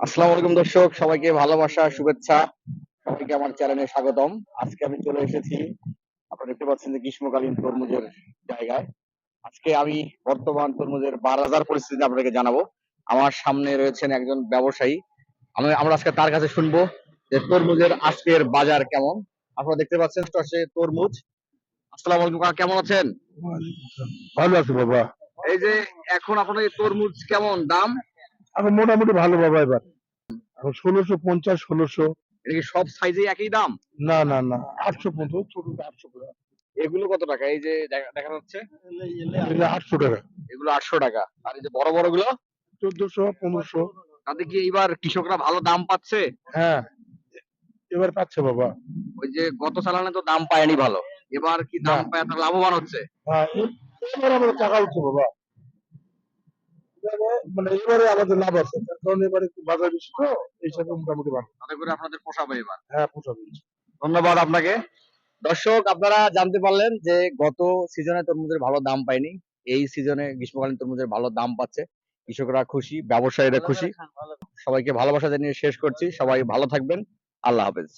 আসসালামু আলাইকুম দর্শক সবাইকে ভালোবাসা শুভেচ্ছা। সবাইকে আমার চ্যানেলে স্বাগতম। আজকে আমি চলে এসেছি আপনারা দেখতে পাচ্ছেন যে গ্রীষ্মকালীন তরমুজের জায়গায়। আজকে আমি বর্তমান তরমুজের বাজার পরিস্থিতি আপনাদেরকে জানাব। আমার সামনে রয়েছেন একজন ব্যবসায়ী। আমি আমরা আজকে তার কাছে শুনব যে তরমুজের আজকের বাজার কেমন। আপনারা দেখতে পাচ্ছেন টসে তরমুজ। আসসালামু আলাইকুম কাকা কেমন আছেন? ভালো আছে বাবা। এই যে এখন আপনাদের এই তরমুজ কেমন? দাম? এখন মোটামুটি ভালো বাবা এবার। এখন ষোলোশো পঞ্চাশ ষোলোশো। এটা সব সাইজে একই দাম? না না না আটশো পঞ্চাশ ছোট আটশো এগুলো কত টাকা? এই যে দেখা যাচ্ছে? আটশো টাকা। এগুলো আটশো টাকা। আর এই যে বড় বড়গুলো চোদ্দশো পনেরোশো। তাতে কি এবার কৃষকরা ভালো দাম পাচ্ছে? হ্যাঁ। এবার পাচ্ছে বাবা। ওই যে গত সালানে তো দাম পায়নি ভালো। এবার কি দাম পায় লাভবান হচ্ছে? হ্যাঁ এবার আমাদের টাকা উঠছে বাবা। মানে এবারে আমাদের লাভ আছে তার কারণ এবারে একটু বাজার বেশি তো হিসাবে মোটামুটি ভালো তাতে করে আপনাদের পোষাবে এবার হ্যাঁ পোষাবে ধন্যবাদ আপনাকে। দর্শক আপনারা জানতে পারলেন যে গত সিজনে তরমুজের ভালো দাম পায়নি। এই সিজনে গ্রীষ্মকালীন তরমুজের ভালো দাম পাচ্ছে। কৃষকরা খুশি ব্যবসায়ীরা খুশি। সবাইকে ভালোবাসা জানিয়ে শেষ করছি। সবাই ভালো থাকবেন। আল্লাহ হাফেজ।